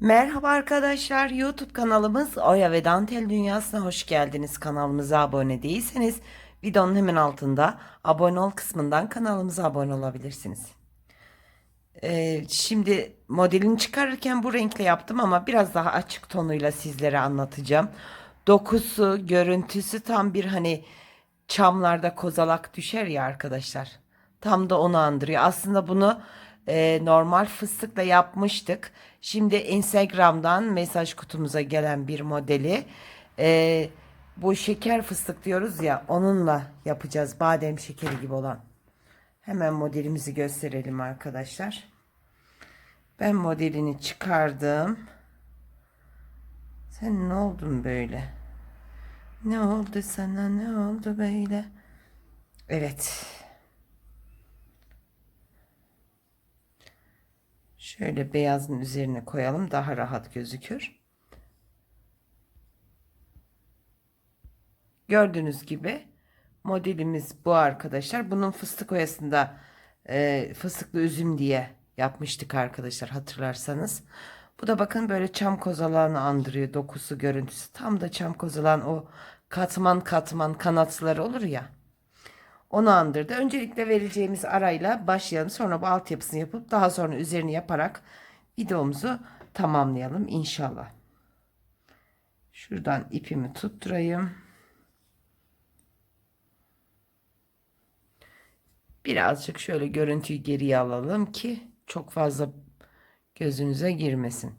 Merhaba arkadaşlar YouTube kanalımız Oya ve Dantel Dünyası'na hoş geldiniz. Kanalımıza abone değilseniz videonun hemen altında abone ol kısmından kanalımıza abone olabilirsiniz. Ee, şimdi modelini çıkarırken bu renkle yaptım ama biraz daha açık tonuyla sizlere anlatacağım. Dokusu, görüntüsü tam bir hani çamlarda kozalak düşer ya arkadaşlar. Tam da onu andırıyor. Aslında bunu e, normal fıstıkla yapmıştık. Şimdi Instagram'dan mesaj kutumuza gelen bir modeli e, bu şeker fıstık diyoruz ya onunla yapacağız. Badem şekeri gibi olan. Hemen modelimizi gösterelim arkadaşlar. Ben modelini çıkardım. Sen ne oldun böyle? Ne oldu sana ne oldu böyle? Evet. Şöyle beyazın üzerine koyalım daha rahat gözükür. Gördüğünüz gibi modelimiz bu arkadaşlar. Bunun fıstık oyasında e, fıstıklı üzüm diye yapmıştık arkadaşlar hatırlarsanız. Bu da bakın böyle çam kozalağını andırıyor dokusu görüntüsü. Tam da çam kozalağın o katman katman kanatları olur ya. Onu andırdı. Öncelikle vereceğimiz arayla başlayalım. Sonra bu altyapısını yapıp daha sonra üzerini yaparak videomuzu tamamlayalım inşallah. Şuradan ipimi tutturayım. Birazcık şöyle görüntüyü geriye alalım ki çok fazla gözünüze girmesin.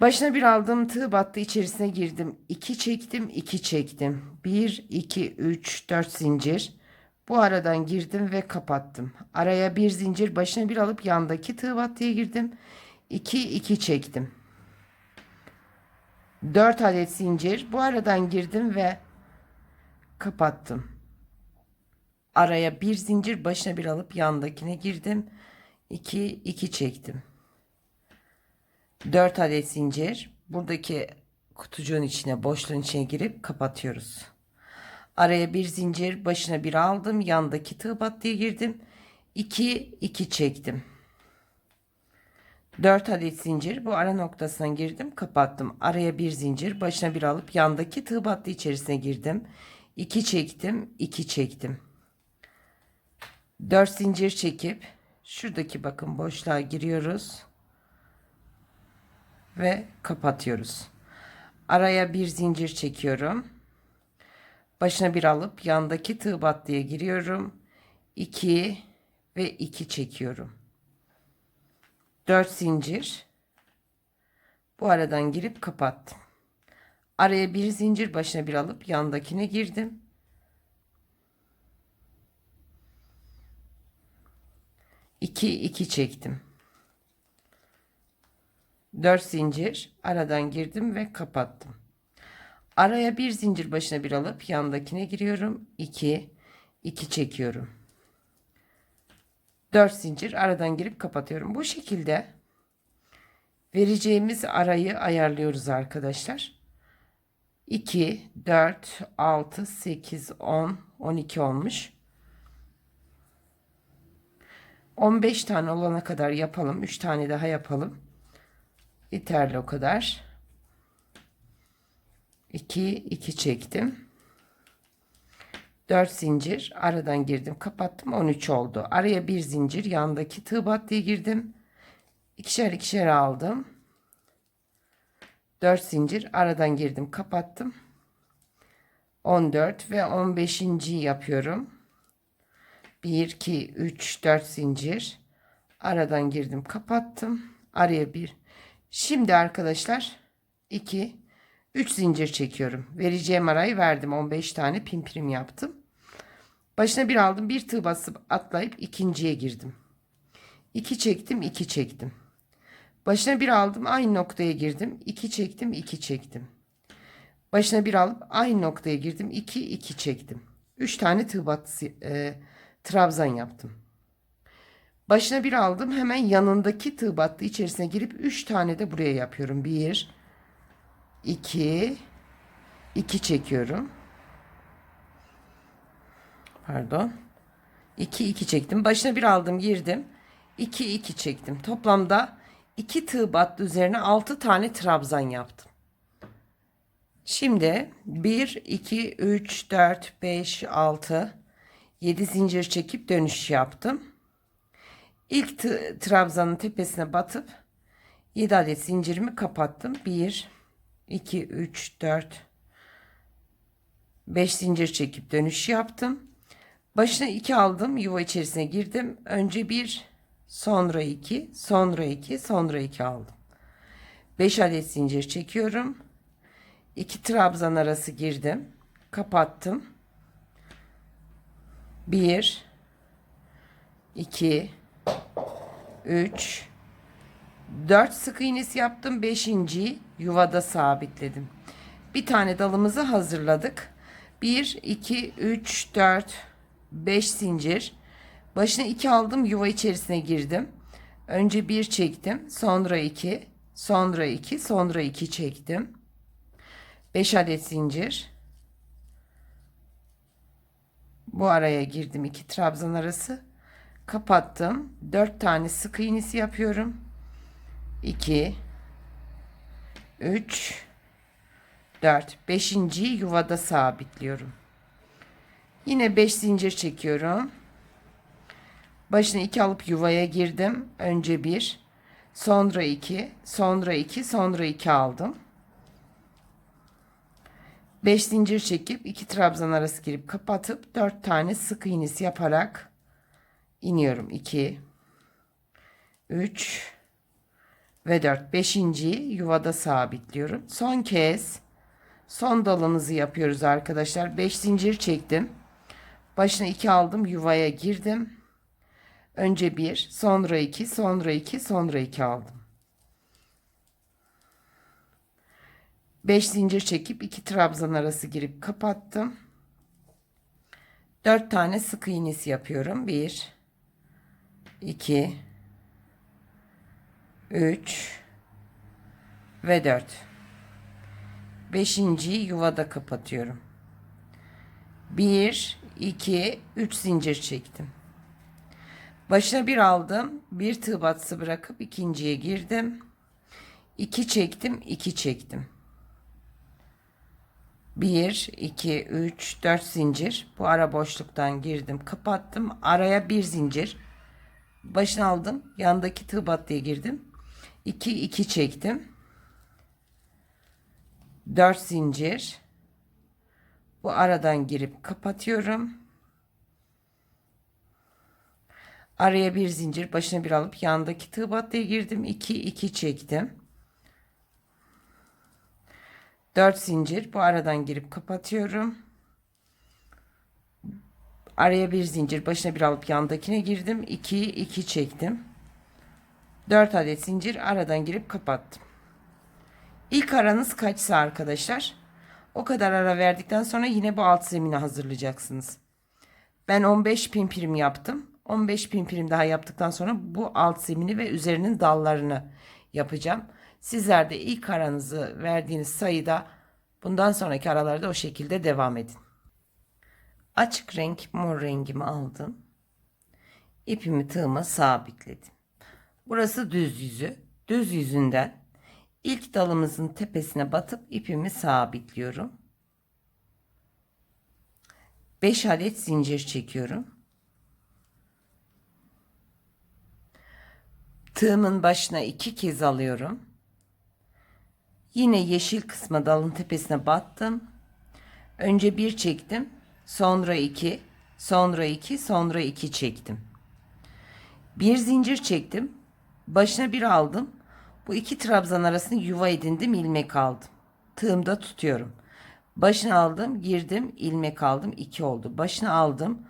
Başına bir aldığım tığ battı içerisine girdim. 2 çektim 2 çektim. 1 2 3 4 zincir. Bu aradan girdim ve kapattım. Araya bir zincir başına bir alıp yandaki tığ battıya girdim. 2 2 çektim. 4 adet zincir. Bu aradan girdim ve kapattım. Araya bir zincir başına bir alıp yandakine girdim. 2 2 çektim. 4 adet zincir. Buradaki kutucuğun içine boşluğun içine girip kapatıyoruz. Araya bir zincir başına bir aldım. Yandaki tığ battıya girdim. 2 2 çektim. 4 adet zincir bu ara noktasına girdim kapattım. Araya bir zincir başına bir alıp yandaki tığ battı içerisine girdim. 2 çektim 2 çektim. 4 zincir çekip şuradaki bakın boşluğa giriyoruz ve kapatıyoruz. Araya bir zincir çekiyorum. Başına bir alıp yandaki tığ battıya giriyorum. 2 ve 2 çekiyorum. 4 zincir. Bu aradan girip kapattım. Araya bir zincir başına bir alıp yandakine girdim. 2 2 çektim. 4 zincir aradan girdim ve kapattım. Araya bir zincir başına bir alıp yandakine giriyorum. 2 2 çekiyorum. 4 zincir aradan girip kapatıyorum. Bu şekilde vereceğimiz arayı ayarlıyoruz arkadaşlar. 2 4 6 8 10 12 olmuş. 15 tane olana kadar yapalım. 3 tane daha yapalım. Yeterli o kadar. 2 2 çektim. 4 zincir aradan girdim kapattım 13 oldu. Araya bir zincir yandaki tığ battıya girdim. İkişer ikişer aldım. 4 zincir aradan girdim kapattım. 14 ve 15. yapıyorum. 1 2 3 4 zincir aradan girdim kapattım. Araya bir Şimdi arkadaşlar 2 3 zincir çekiyorum. Vereceğim arayı verdim. 15 tane pimprim yaptım. Başına bir aldım. Bir tığ basıp atlayıp ikinciye girdim. 2 çektim, 2 çektim. Başına bir aldım. Aynı noktaya girdim. 2 çektim, 2 çektim. Başına bir alıp aynı noktaya girdim. 2 2 çektim. 3 tane tığ batısı e, trabzan yaptım. Başına bir aldım. Hemen yanındaki tığ battı içerisine girip 3 tane de buraya yapıyorum. 1 2 2 çekiyorum. Pardon. 2 2 çektim. Başına bir aldım, girdim. 2 2 çektim. Toplamda 2 tığ battı üzerine 6 tane trabzan yaptım. Şimdi 1, 2, 3, 4, 5, 6, 7 zincir çekip dönüş yaptım. İlk trabzanın tepesine batıp 7 adet zincirimi kapattım. 1, 2, 3, 4, 5 zincir çekip dönüş yaptım. Başına 2 aldım. Yuva içerisine girdim. Önce 1, sonra 2, sonra 2, sonra 2 aldım. 5 adet zincir çekiyorum. 2 trabzan arası girdim. Kapattım. 1 2 3 4 sık iğnesi yaptım. 5. yuvada sabitledim. Bir tane dalımızı hazırladık. 1 2 3 4 5 zincir. Başına 2 aldım. Yuva içerisine girdim. Önce 1 çektim. Sonra 2, sonra 2, sonra 2 çektim. 5 adet zincir. Bu araya girdim. 2 trabzan arası. Kapattım. 4 tane sık iğnesi yapıyorum. 2 3 4 5. yuvada sabitliyorum. Yine 5 zincir çekiyorum. Başına 2 alıp yuvaya girdim. Önce 1, sonra 2, sonra 2, sonra 2 aldım. 5 zincir çekip 2 trabzan arası girip kapatıp 4 tane sık iğnesi yaparak iniyorum. 2 3 ve 4. 5. yuvada sabitliyorum. Son kez son dalımızı yapıyoruz arkadaşlar. 5 zincir çektim. Başına 2 aldım. Yuvaya girdim. Önce 1, sonra 2, sonra 2, sonra 2 aldım. 5 zincir çekip 2 trabzan arası girip kapattım. 4 tane sık iğnesi yapıyorum. 1 2 3 ve 4. 5. yuvada kapatıyorum. 1 2 3 zincir çektim. Başına bir aldım. Bir tığ batısı bırakıp ikinciye girdim. 2 çektim, 2 çektim. 1 2 3 4 zincir. Bu ara boşluktan girdim, kapattım. Araya bir zincir. Başına aldım. Yandaki tığ battıya girdim. 2 2 çektim. 4 zincir. Bu aradan girip kapatıyorum. Araya bir zincir başına bir alıp yandaki tığ battıya girdim. 2 2 çektim. 4 zincir bu aradan girip kapatıyorum. Araya bir zincir başına bir alıp yandakine girdim. 2 2 çektim. 4 adet zincir aradan girip kapattım. İlk aranız kaçsa arkadaşlar o kadar ara verdikten sonra yine bu alt zemini hazırlayacaksınız. Ben 15 pimpirim yaptım. 15 pimpirim daha yaptıktan sonra bu alt zemini ve üzerinin dallarını yapacağım. Sizler de ilk aranızı verdiğiniz sayıda bundan sonraki aralarda o şekilde devam edin. Açık renk mor rengimi aldım. İpimi tığıma sabitledim. Burası düz yüzü. Düz yüzünden ilk dalımızın tepesine batıp ipimi sabitliyorum. 5 adet zincir çekiyorum. Tığımın başına iki kez alıyorum. Yine yeşil kısma dalın tepesine battım. Önce bir çektim. Sonra iki. Sonra iki. Sonra iki çektim. Bir zincir çektim. Başına bir aldım. Bu iki trabzan arasını yuva edindim. ilmek aldım. Tığımda tutuyorum. Başına aldım. Girdim. ilmek aldım. 2 oldu. Başına aldım.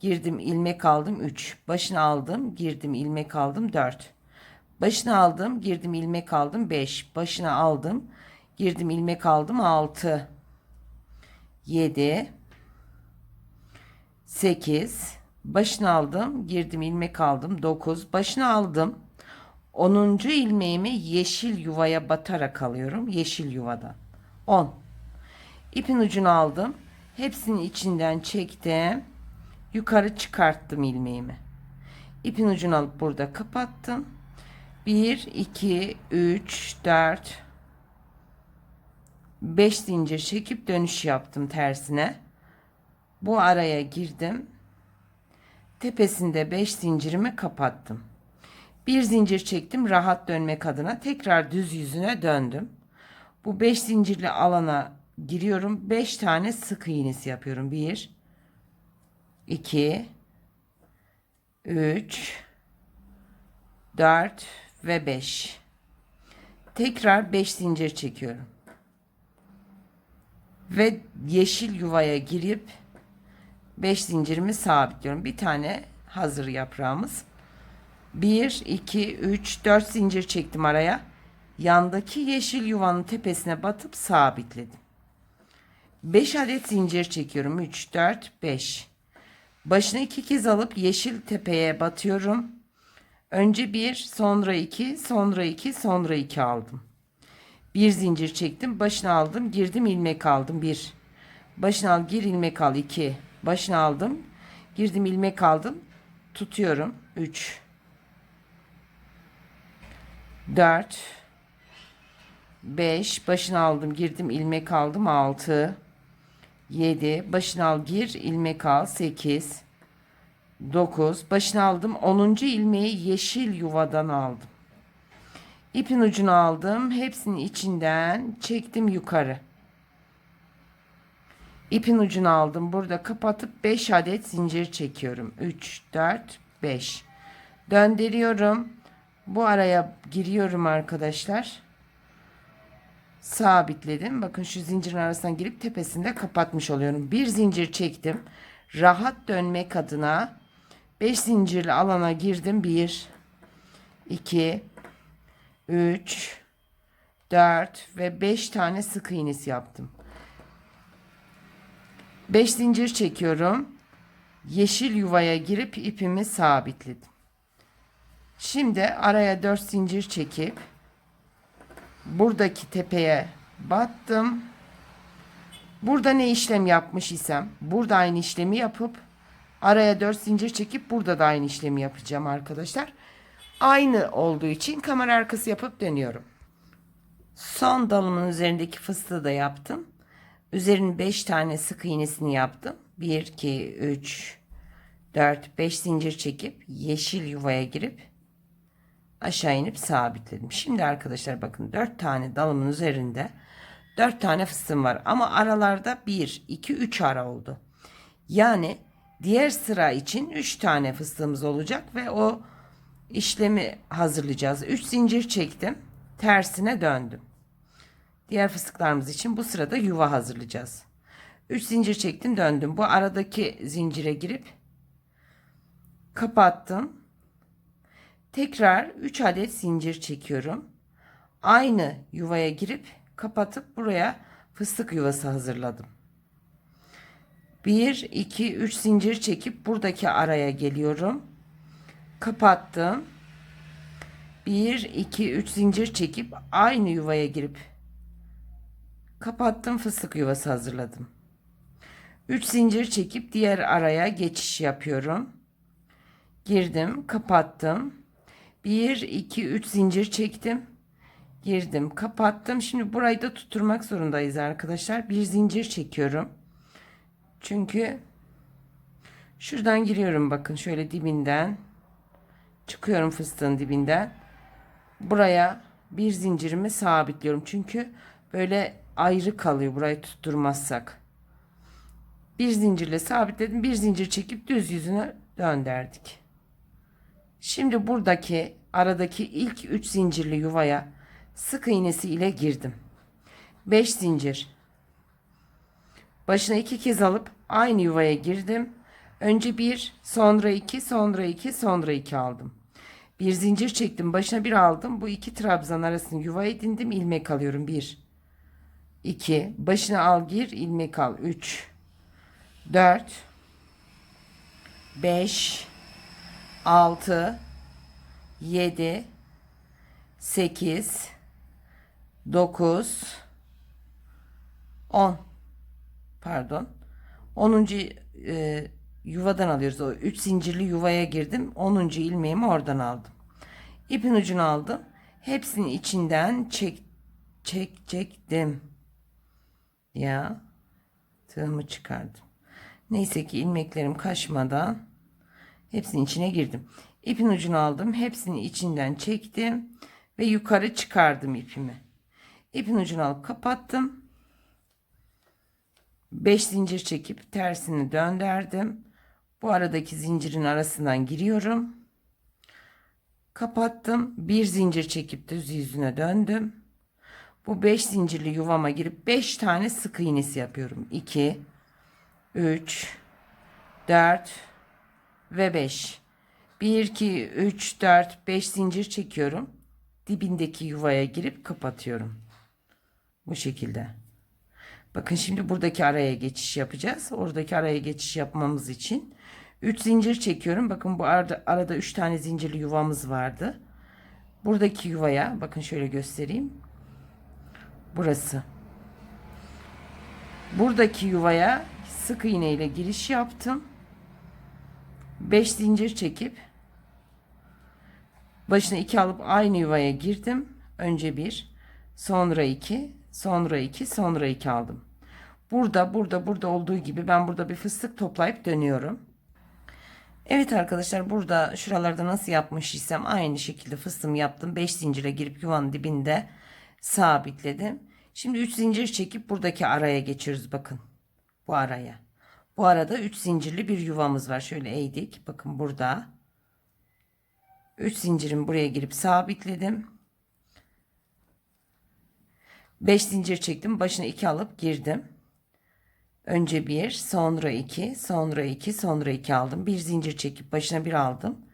Girdim. ilmek aldım. 3. Başına aldım. Girdim. ilmek aldım. 4. Başına aldım, girdim ilmek aldım 5. Başına aldım, girdim ilmek aldım 6. 7 8 Başına aldım, girdim ilmek aldım 9. Başına aldım. 10. ilmeğimi yeşil yuvaya batarak alıyorum. Yeşil yuvadan. 10. İpin ucunu aldım. Hepsinin içinden çektim. Yukarı çıkarttım ilmeğimi. İpin ucunu alıp burada kapattım. 1 2 3 4 5 zincir çekip dönüş yaptım tersine. Bu araya girdim. Tepesinde 5 zincirimi kapattım. Bir zincir çektim rahat dönmek adına. Tekrar düz yüzüne döndüm. Bu 5 zincirli alana giriyorum. 5 tane sık iğnesi yapıyorum. 1 2 3 4 ve 5. Tekrar 5 zincir çekiyorum. Ve yeşil yuvaya girip 5 zincirimi sabitliyorum. Bir tane hazır yaprağımız. 1 2 3 4 zincir çektim araya. Yandaki yeşil yuvanın tepesine batıp sabitledim. 5 adet zincir çekiyorum. 3 4 5. Başını iki kez alıp yeşil tepeye batıyorum. Önce bir, sonra iki, sonra iki, sonra iki aldım. Bir zincir çektim, başına aldım, girdim ilmek aldım. Bir. Başına al, gir ilmek al. iki. Başına aldım, girdim ilmek aldım. Tutuyorum. Üç. Dört. Beş. Başına aldım, girdim ilmek aldım. Altı. Yedi. Başına al, gir ilmek al. Sekiz. 9 başına aldım 10. ilmeği yeşil yuvadan aldım ipin ucunu aldım hepsinin içinden çektim yukarı ipin ucunu aldım burada kapatıp 5 adet zincir çekiyorum 3 4 5 döndürüyorum bu araya giriyorum arkadaşlar sabitledim bakın şu zincirin arasına girip tepesinde kapatmış oluyorum bir zincir çektim rahat dönmek adına 5 zincirli alana girdim. 1 2 3 4 ve 5 tane sık iğnesi yaptım. 5 zincir çekiyorum. Yeşil yuvaya girip ipimi sabitledim. Şimdi araya 4 zincir çekip buradaki tepeye battım. Burada ne işlem yapmış isem burada aynı işlemi yapıp Araya 4 zincir çekip burada da aynı işlemi yapacağım arkadaşlar. Aynı olduğu için kamera arkası yapıp dönüyorum. Son dalımın üzerindeki fıstığı da yaptım. Üzerine 5 tane sık iğnesini yaptım. 1, 2, 3, 4, 5 zincir çekip yeşil yuvaya girip aşağı inip sabitledim. Şimdi arkadaşlar bakın 4 tane dalımın üzerinde 4 tane fıstığım var. Ama aralarda 1, 2, 3 ara oldu. Yani Diğer sıra için 3 tane fıstığımız olacak ve o işlemi hazırlayacağız. 3 zincir çektim. Tersine döndüm. Diğer fıstıklarımız için bu sırada yuva hazırlayacağız. 3 zincir çektim döndüm. Bu aradaki zincire girip kapattım. Tekrar 3 adet zincir çekiyorum. Aynı yuvaya girip kapatıp buraya fıstık yuvası hazırladım. 1 2 3 zincir çekip buradaki araya geliyorum. Kapattım. 1 2 3 zincir çekip aynı yuvaya girip kapattım fıstık yuvası hazırladım. 3 zincir çekip diğer araya geçiş yapıyorum. Girdim, kapattım. 1 2 3 zincir çektim. Girdim, kapattım. Şimdi burayı da tutturmak zorundayız arkadaşlar. Bir zincir çekiyorum. Çünkü şuradan giriyorum bakın şöyle dibinden. Çıkıyorum fıstığın dibinden. Buraya bir zincirimi sabitliyorum. Çünkü böyle ayrı kalıyor burayı tutturmazsak. Bir zincirle sabitledim. Bir zincir çekip düz yüzüne döndürdük. Şimdi buradaki aradaki ilk 3 zincirli yuvaya sık iğnesi ile girdim. 5 zincir Başına iki kez alıp aynı yuvaya girdim. Önce bir, sonra iki, sonra iki, sonra iki aldım. Bir zincir çektim. Başına bir aldım. Bu iki trabzan arasını yuva edindim. ilmek alıyorum. Bir, iki. Başına al gir. ilmek al. Üç, dört, beş, altı, yedi, sekiz, dokuz, on pardon 10. E, yuvadan alıyoruz. O 3 zincirli yuvaya girdim. 10. ilmeğimi oradan aldım. İpin ucunu aldım. Hepsini içinden çek çek çektim. Ya tığımı çıkardım. Neyse ki ilmeklerim kaçmadan hepsinin içine girdim. İpin ucunu aldım. Hepsini içinden çektim ve yukarı çıkardım ipimi. İpin ucunu alıp kapattım. 5 zincir çekip tersini döndürdüm. Bu aradaki zincirin arasından giriyorum. Kapattım. Bir zincir çekip düz yüzüne döndüm. Bu 5 zincirli yuvama girip 5 tane sık iğnesi yapıyorum. 2 3 4 ve 5. 1 2 3 4 5 zincir çekiyorum. Dibindeki yuvaya girip kapatıyorum. Bu şekilde. Bakın şimdi buradaki araya geçiş yapacağız. Oradaki araya geçiş yapmamız için 3 zincir çekiyorum. Bakın bu arada arada 3 tane zincirli yuvamız vardı. Buradaki yuvaya bakın şöyle göstereyim. Burası. Buradaki yuvaya sık iğne ile giriş yaptım. 5 zincir çekip başına 2 alıp aynı yuvaya girdim. Önce 1, sonra 2, sonra 2, sonra 2 aldım. Burada, burada, burada olduğu gibi ben burada bir fıstık toplayıp dönüyorum. Evet arkadaşlar burada şuralarda nasıl yapmış isem aynı şekilde fıstığımı yaptım. 5 zincire girip yuvanın dibinde sabitledim. Şimdi 3 zincir çekip buradaki araya geçiyoruz bakın. Bu araya. Bu arada 3 zincirli bir yuvamız var. Şöyle eğdik. Bakın burada. 3 zincirim buraya girip sabitledim. 5 zincir çektim. Başına 2 alıp girdim. Önce 1, sonra 2, sonra 2, sonra 2 aldım. Bir zincir çekip başına 1 aldım.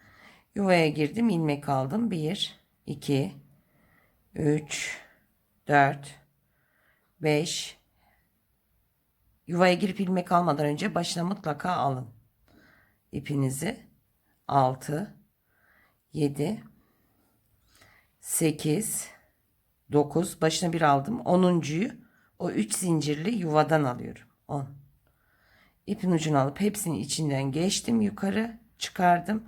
Yuvaya girdim, ilmek aldım. 1, 2, 3, 4, 5. Yuvaya girip ilmek almadan önce başına mutlaka alın. İpinizi 6, 7, 8, 9 başına bir aldım. 10.yu o 3 zincirli yuvadan alıyorum. 10. İpin ucunu alıp hepsini içinden geçtim yukarı çıkardım.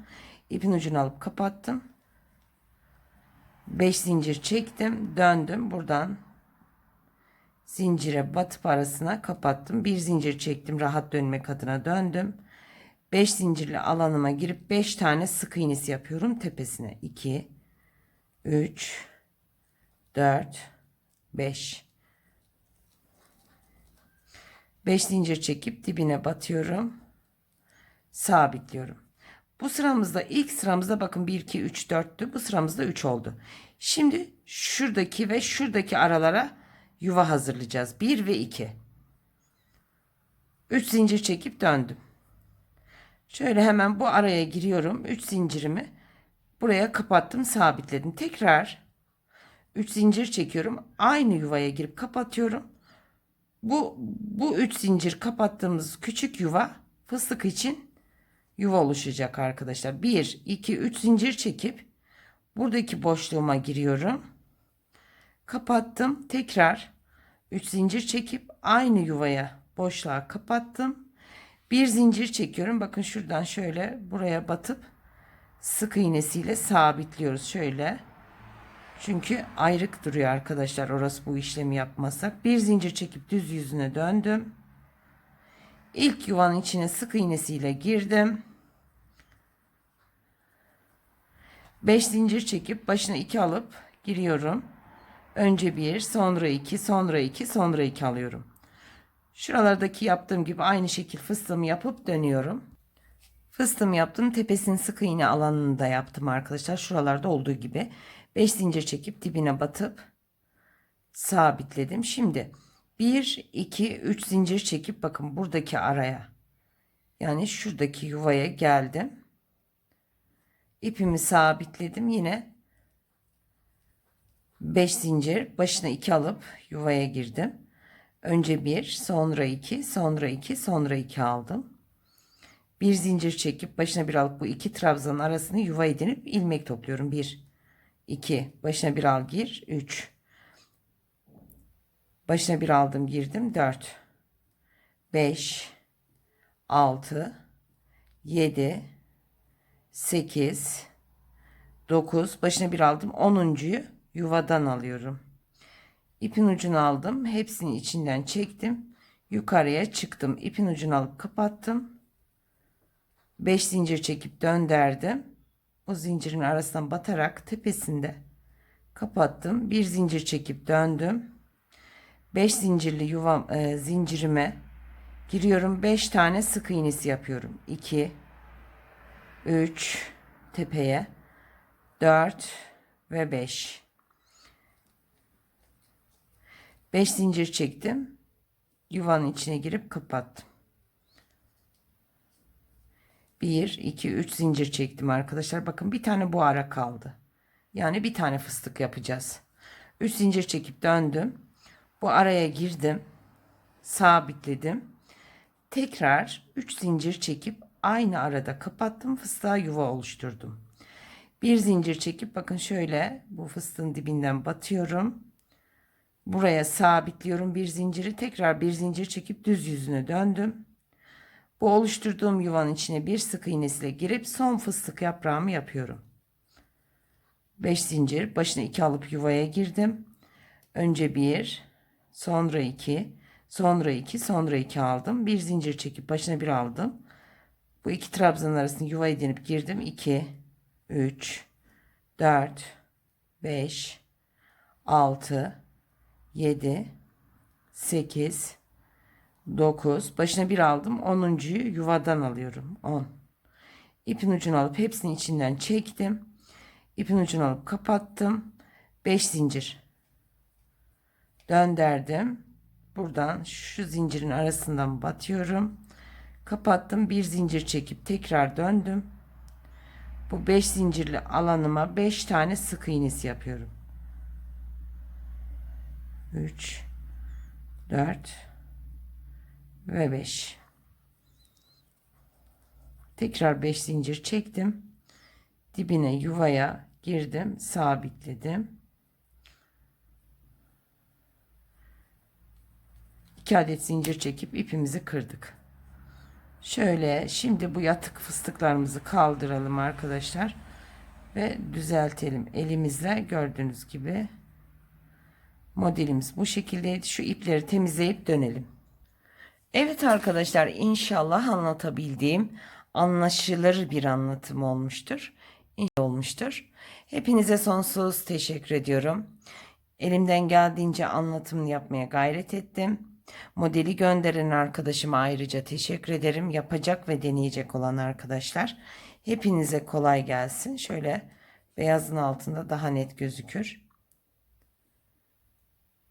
İpin ucunu alıp kapattım. 5 zincir çektim döndüm buradan zincire batıp arasına kapattım. Bir zincir çektim rahat dönmek adına döndüm. 5 zincirli alanıma girip 5 tane sık iğnesi yapıyorum tepesine. 2 3 4 5 5 zincir çekip dibine batıyorum. Sabitliyorum. Bu sıramızda ilk sıramızda bakın 1 2 3 4'tü. Bu sıramızda 3 oldu. Şimdi şuradaki ve şuradaki aralara yuva hazırlayacağız. 1 ve 2. 3 zincir çekip döndüm. Şöyle hemen bu araya giriyorum. 3 zincirimi buraya kapattım, sabitledim. Tekrar 3 zincir çekiyorum. Aynı yuvaya girip kapatıyorum. Bu bu 3 zincir kapattığımız küçük yuva fıstık için yuva oluşacak arkadaşlar. 1 2 3 zincir çekip buradaki boşluğuma giriyorum. Kapattım. Tekrar 3 zincir çekip aynı yuvaya boşluğa kapattım. Bir zincir çekiyorum. Bakın şuradan şöyle buraya batıp sık iğnesiyle sabitliyoruz. Şöyle. Çünkü ayrık duruyor arkadaşlar orası bu işlemi yapmasak. Bir zincir çekip düz yüzüne döndüm. İlk yuvanın içine sık iğnesiyle girdim. 5 zincir çekip başına 2 alıp giriyorum. Önce 1, sonra 2, sonra 2, sonra 2 alıyorum. Şuralardaki yaptığım gibi aynı şekil fıstığımı yapıp dönüyorum. Fıstığımı yaptım. Tepesinin sık iğne alanını da yaptım arkadaşlar. Şuralarda olduğu gibi. 5 zincir çekip dibine batıp sabitledim. Şimdi 1, 2, 3 zincir çekip bakın buradaki araya yani şuradaki yuvaya geldim. İpimi sabitledim. Yine 5 zincir başına 2 alıp yuvaya girdim. Önce 1, sonra 2, sonra 2, sonra 2 aldım. Bir zincir çekip başına bir alıp bu iki trabzanın arasını yuva edinip ilmek topluyorum. 1, 2, başına bir al gir, 3. Başına bir aldım girdim, 4, 5, 6, 7, 8, 9 başına bir aldım 10'uncuyu yuvadan alıyorum ipin ucunu aldım hepsini içinden çektim yukarıya çıktım. İpin ucunu alıp kapattım 5 zincir çekip döndürdüm. O zincirin arasından batarak tepesinde kapattım bir zincir çekip döndüm. 5 zincirli yuvam e, zincirime giriyorum 5 tane sık iğnesi yapıyorum. 2 3 tepeye 4 ve 5 5 zincir çektim. Yuvanın içine girip kapattım. 1 2 3 zincir çektim arkadaşlar. Bakın bir tane bu ara kaldı. Yani bir tane fıstık yapacağız. 3 zincir çekip döndüm. Bu araya girdim. Sabitledim. Tekrar 3 zincir çekip aynı arada kapattım. Fıstığa yuva oluşturdum. Bir zincir çekip bakın şöyle bu fıstığın dibinden batıyorum buraya sabitliyorum bir zinciri tekrar bir zincir çekip düz yüzüne döndüm. Bu oluşturduğum yuvanın içine bir sık iğnesiyle girip son fıstık yaprağımı yapıyorum. 5 zincir başına 2 alıp yuvaya girdim. Önce 1 sonra 2 sonra 2 sonra 2 aldım. Bir zincir çekip başına bir aldım. Bu iki trabzanın arasında yuva edinip girdim. 2 3 4 5 6 7 8 9 başına bir aldım. 10'uncuyu yuvadan alıyorum. 10 ipin ucunu alıp hepsini içinden çektim. İpin ucunu alıp kapattım. 5 zincir döndürdüm. Buradan şu zincirin arasından batıyorum. Kapattım. Bir zincir çekip tekrar döndüm. Bu 5 zincirli alanıma 5 tane sık iğnesi yapıyorum 3 4 ve 5 tekrar 5 zincir çektim. Dibine yuvaya girdim sabitledim. 2 adet zincir çekip ipimizi kırdık. Şöyle şimdi bu yatık fıstıklarımızı kaldıralım arkadaşlar ve düzeltelim elimizle. Gördüğünüz gibi modelimiz bu şekildeydi şu ipleri temizleyip dönelim Evet arkadaşlar inşallah anlatabildiğim anlaşılır bir anlatım olmuştur. İnşallah olmuştur. Hepinize sonsuz teşekkür ediyorum. Elimden geldiğince anlatım yapmaya gayret ettim. Modeli gönderen arkadaşıma ayrıca teşekkür ederim. Yapacak ve deneyecek olan arkadaşlar. Hepinize kolay gelsin. Şöyle beyazın altında daha net gözükür.